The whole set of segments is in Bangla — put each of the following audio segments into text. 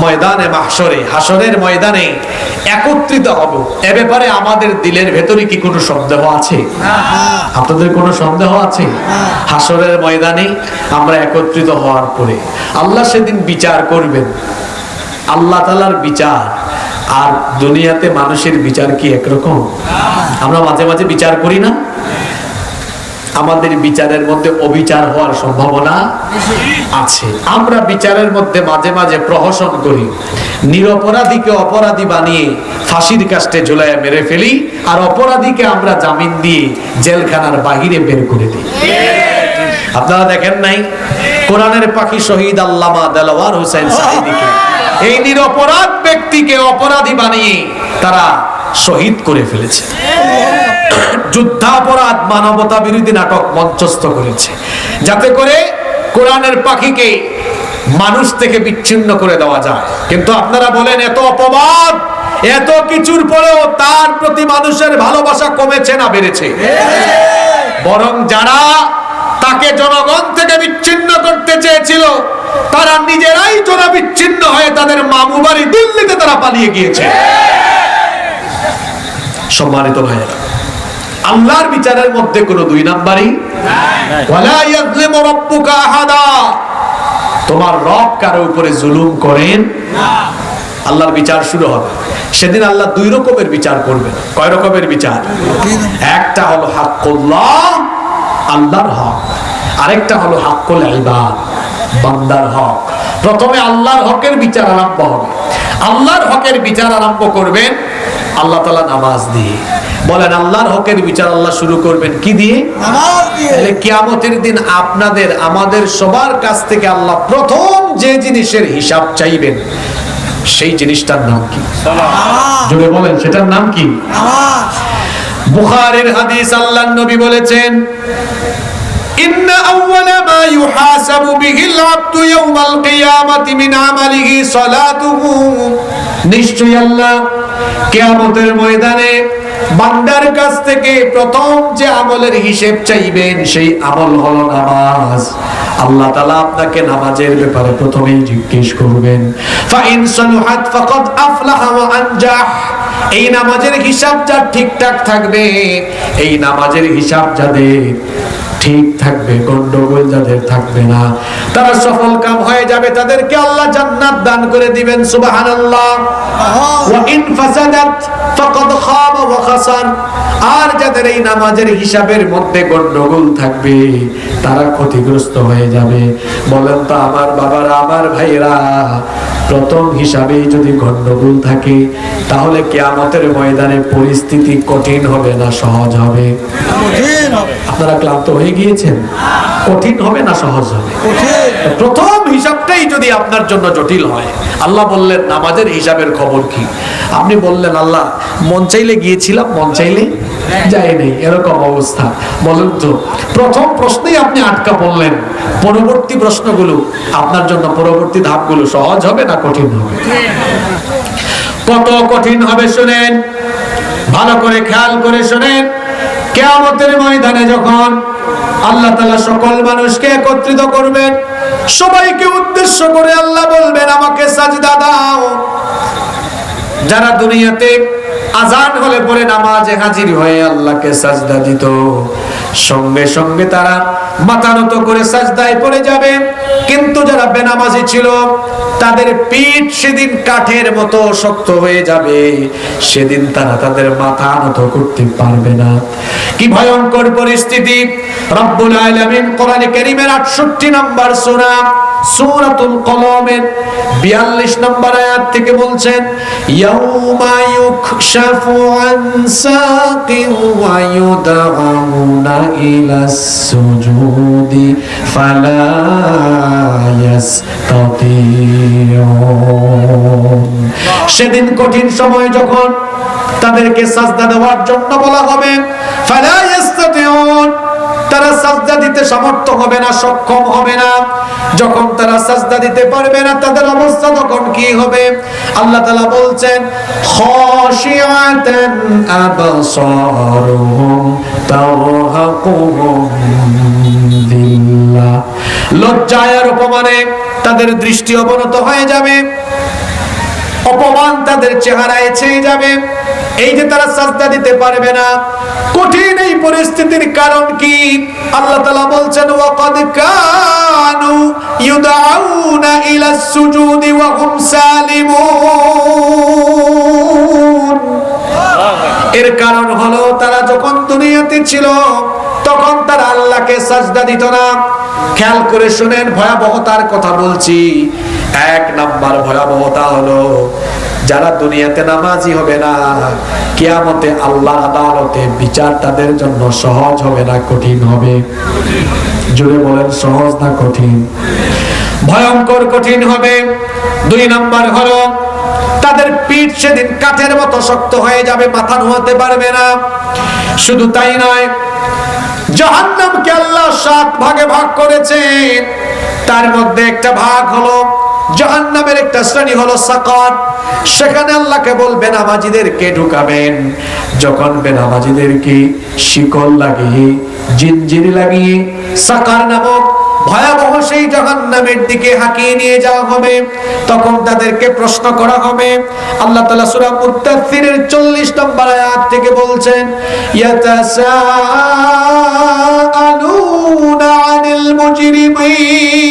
ময়দানে মাহসরে হাসরের ময়দানে একত্রিত হব। এ ব্যাপারে আমাদের দিলের ভেতরে কি কোনো সন্দেহ আছে? আপনাদের কোনো সন্দেহ আছে? হাসরের ময়দানে আমরা একত্রিত হওয়ার পরে আল্লাহ সেদিন বিচার করবেন। আল্লাহ তালার বিচার। আর দুনিয়াতে মানুষের বিচার কি একরকম? আমরা মাঝে মাঝে বিচার করি না? আমাদের বিচারের মধ্যে অবিচার হওয়ার সম্ভাবনা আছে। আমরা বিচারের মধ্যে মাঝে মাঝে প্রহসন করি। নিরপরাধীকে অপরাধী বানিয়ে ফাঁসির কাস্টে ঝুলাইয়া মেরে ফেলি আর অপরাধীকে আমরা জামিন দিয়ে জেলখানার বাহিরে বের করে দিই। আপনারা দেখেন নাই? কোরআনের পাখি শহীদ আল্লামা দেলোয়ার হোসেন সাহিদিকে। এই নিরপরাধ ব্যক্তিকে অপরাধী বানিয়ে তারা শহীদ করে ফেলেছে। যুদ্ধাপরাধ মানবতা বিরোধী নাটক মঞ্চস্থ করেছে। যাতে করে কোরআনের পাখিকে মানুষ থেকে বিচ্ছিন্ন করে দেওয়া যায়। কিন্তু আপনারা বলেন, এত অপবাদ, এত কিছুর পরেও তার প্রতি মানুষের ভালোবাসা কমেছে না বেড়েছে। বরং যারা তাকে জনগণ থেকে বিচ্ছিন্ন করতে চেয়েছিল, তারা নিজেরাই জনা বিচ্ছিন্ন হয়ে তাদের মামু বাড়ি দিল্লিতে তারা পালিয়ে গিয়েছে। সম্মানিত ভাইয়েরা আল্লাহর বিচারের মধ্যে কোনো দুই নাম্বারই তোমার রব কারও উপরে জুলুম করেন? আল্লাহর বিচার শুরু হবে। সেদিন আল্লাহ দুই রকমের বিচার করবেন। কয় রকমের বিচার? একটা হলো হাক্কুল্লাহ আল্লাহর হক। আরেকটা হলো হাক্কুল ইবাদ বান্দার হক। প্রথমে আল্লাহর হকের বিচার আরম্ভ হবে। আল্লাহর হকের বিচার আরম্ভ করবেন আল্লাহ তাআলা নামাজ দিয়ে। বলেন আল্লাহর হকের বিচার আল্লাহ শুরু করবেন কি দিয়ে? তাহলে কিয়ামতের দিন আপনাদের আমাদের সবার কাছ থেকে আল্লাহ প্রথম যে জিনিসের হিসাব চাইবেন সেই জিনিসটার নাম কি? জুড়ে বলেন সেটার নাম কি? বুখারের হাদিস আল্লাহ নবী বলেছেন ইন্না আউওয়ালা মা ইউহাসাবু বিহিল আবদু ইয়াউমাল কিয়ামাতি মিন আমালিহি সালাতুহু। নিশ্চয়ই আল্লাহ কিয়ামতের ময়দানে বান্দার কাছ থেকে প্রথম যে আমলের হিসেব চাইবেন, সেই আমল হলো নামাজ। আল্লাহ তাআলা আপনাকে নামাজের ব্যাপারে প্রথমেই জিজ্ঞেস করবেন এই নামাজের হিসাব যা ঠিকঠাক থাকবে, এই নামাজের হিসাব যাদের ঠিক থাকবে গন্ডগোল যাদের থাকবে না তারা সফল কাম হয়ে যাবে তাদেরকে আল্লাহ জান্নাত দান করে দিবেন সুবহানাল্লাহ। ওয়া ইন ফাসাদাত ফাকাদ খাবা ওয়া খাসার আর যাদের এই নামাজের হিসাবের মধ্যে গন্ডগোল থাকবে তারা ক্ষতিগ্রস্ত হয়ে যাবে। বলেন তো আমার বাবারা আমার ভাইরা প্রথম হিসাবেই যদি গন্ডগোল থাকে তাহলে কিয়ামতের ময়দানে পরিস্থিতি কঠিন হবে না সহজ হবে। আপনারা ক্লান্ত হয়ে গিয়েছেন? কঠিন হবে না সহজ হবে? প্রথম হিসাবটাই যদি আপনার জন্য জটিল হয় আল্লাহ বললেন নামাজের হিসাবের খবর কি? আপনি বললেন আল্লাহ মন চাইলে গিয়েছিলাম মন চাইলে যাই নেই এরকম অবস্থা। বলেন তো প্রথম প্রশ্নেই আপনি আটকা পড়লেন। পরবর্তী প্রশ্নগুলো আপনার জন্য পরবর্তী ধাপগুলো সহজ হবে না কঠিন হবে? কত কঠিন হবে শোনেন। ভালো করে খেয়াল করে শুনেন। কেয়ামতের ময়দানে যখন আল্লাহ তালা সকল মানুষকে একত্রিত করবেন, সবাইকে উদ্দেশ্য করে আল্লাহ বলবেন, আমাকে সাজদা দাও। যারা দুনিয়াতে আজান হলে পরে নামাজে হাজির হয়ে আল্লাহকে সাজদা দিত। সঙ্গে সঙ্গে তারা মাথা নত করে সাজদায় পড়ে যাবে। কিন্তু যারা বেনামাজি ছিল, তাদের পিঠ সেদিন কাঠের মতো শক্ত হয়ে যাবে। সেদিন তারা তাদের মাথা নত করতে পারবে না। কি ভয়ঙ্কর পরিস্থিতি। রব্বুল আলামিন কোরআনে কারীমের 68 নম্বর সূরা সূরাতুল কলমের 42 নম্বর আয়াত থেকে বলছেন, ইয়াউমা ইউকশাফু আন সাকিন ওয়া ইউদআউনা ইলাস সুজুদি ফালা সেদিন কঠিন সময় যখন তাদেরকে সাজদা দেওয়ার জন্য বলা হবে, ফালা সাজদা দিতে সমর্থ হবে না, সক্ষম হবে না। যখন তারা সাজদা দিতে পারবে না, তাদের অবস্থা তখন কি হবে? আল্লাহ তাআলা বলছেন খাশিআতান আবসারুহুম তারহাকুহুম দিল্লাহ। লজ্জায় আর অপমানে তাদের দৃষ্টি অবনত হয়ে যাবে। অপমান তাদের চেহারায় ছেয়ে যাবে। এই যে তারা সাজদা দিতে পারবে না, কঠিন এই পরিস্থিতির কারণ কি? আল্লাহ তাআলা বলছেন, ওয়াকাদ কানু ইউদাউনা ইলা সুজুদি ওয়া হুম সালিমুন। এর কারণ হলো, তারা যখন দুনিয়াতে ছিল, তখন তারা আল্লাহকে সাজদা দিত না। খেয়াল করে শুনেন, ভয়াবহতার কথা বলছি। এক নাম্বার ভয়াবহতা হলো যারা দুনিয়াতে নামাজি হবে না, কিয়ামতে আল্লাহ আদালতে বিচার তাদের জন্য সহজ হবে না, কঠিন হবে। জুড়ে বলেন, সহজ না কঠিন? ভয়ঙ্কর কঠিন হবে। দুই নাম্বার হলো, তাদের পিঠ সেদিন কাঠের মতো শক্ত হয়ে যাবে, মাথা নোয়াতে পারবে না। শুধু তাই নয়, জাহান্নামকে আল্লাহ সাত ভাগে ভাগ করেছেন। তার মধ্যে একটা ভাগ হলো জাহান্নামের একটা শ্রেণি হলো সাকাত। সেখানে আল্লাহকে বলবেন নামাজিদেরকে ঢুকাবেন। যখন বেনামাজিদেরকে শিকল লাগিয়ে, জিনজিরি লাগিয়ে, সাকার নামক ভয়াবহ সেই জাহান্নামের দিকে হাঁকিয়ে নিয়ে যাওয়া হবে। তখন তাদেরকে প্রশ্ন করা হবে। আল্লাহ তাআলা সূরা মুত্তাসিরের 40 নম্বর আয়াত থেকে বলছেন, ইয়াতাসাআলুনা আনিল মুজরিমিন।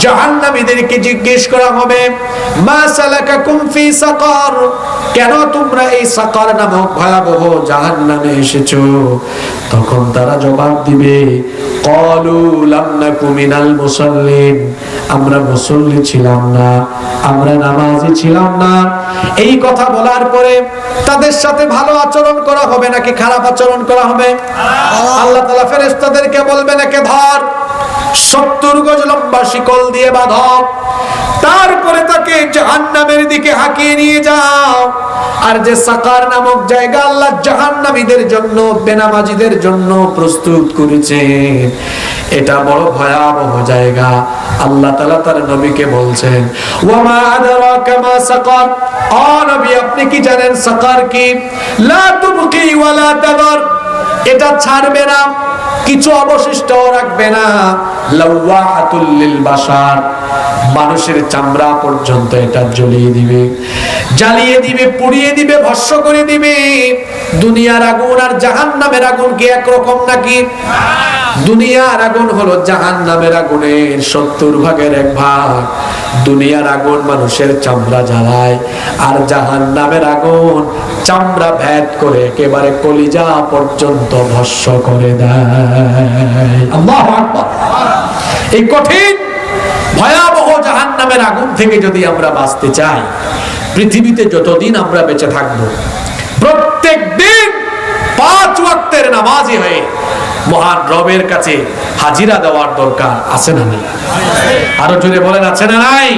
জাহান্নামীদেরকে জিজ্ঞেস করা হবে মা সালাকাকুম ফি সাকার? কেন তোমরা এই সাকার নামক ভয়াবহ জাহান্নামে এসেছ? তখন তারা জবাব দিবে ক্বালু লাম নাকু মিনাল মুসাল্লিন। আমরা মুসল্লি ছিলাম না আমরা নামাজি ছিলাম না। এই কথা বলার পরে তাদের সাথে ভালো আচরণ করা হবে নাকি খারাপ আচরণ করা হবে? আল্লাহ। তাআলা ফেরেশতাদেরকে বলবে নাকি ধর। সত্তর গজ লম্বা শিকল দিয়ে বাঁধক তারপরে তাকে জাহান্নামের দিকে হাঁকিয়ে নিয়ে যাও। আর যে সাকার নামক জায়গা আল্লাহ জাহান্নামীদের জন্য, বেনামাজিদের জন্য প্রস্তুত করেছেন এটা বড় ভয়াবহ জায়গা। আল্লাহ তাআলা তার নবীকে বলছেন মা নবী, আপনি কি জানেন সাকার কি? লা তুবকি তাদার। এটা ছাড়বে না। কিছু অবশিষ্ট রাখবে না। মানুষের চামড়া পর্যন্ত এটা জ্বলিয়ে দিবে। জ্বালিয়ে দিবে, পুড়িয়ে দিবে ভস্য করে দিবে। দুনিয়ার আগুন আর জাহান্নামের আগুন কি একরকম নাকি? দুনিয়ার আগুন হলো জাহান্নামের আগুনের সত্তর ভাগের এক ভাগ। দুনিয়ার আগুন মানুষের চামড়া জ্বালায়, আর জাহান্নামের আগুন চামড়া ভেদ করে একেবারে কলিজা পর্যন্ত ভস্ম করে দেয়। এই কঠিন, ভয়াবহ জাহান্নামের আগুন থেকে যদি আমরা বাঁচতে চাই, পৃথিবীতে যতদিন আমরা বেঁচে থাকব প্রত্যেক দিন পাঁচ ওয়াক্তের নামাজি হয়ে মহান রবের কাছে হাজিরা দেওয়ার দরকার, আছে না নেই? আরও জোরে বলেন, আছে না নাই?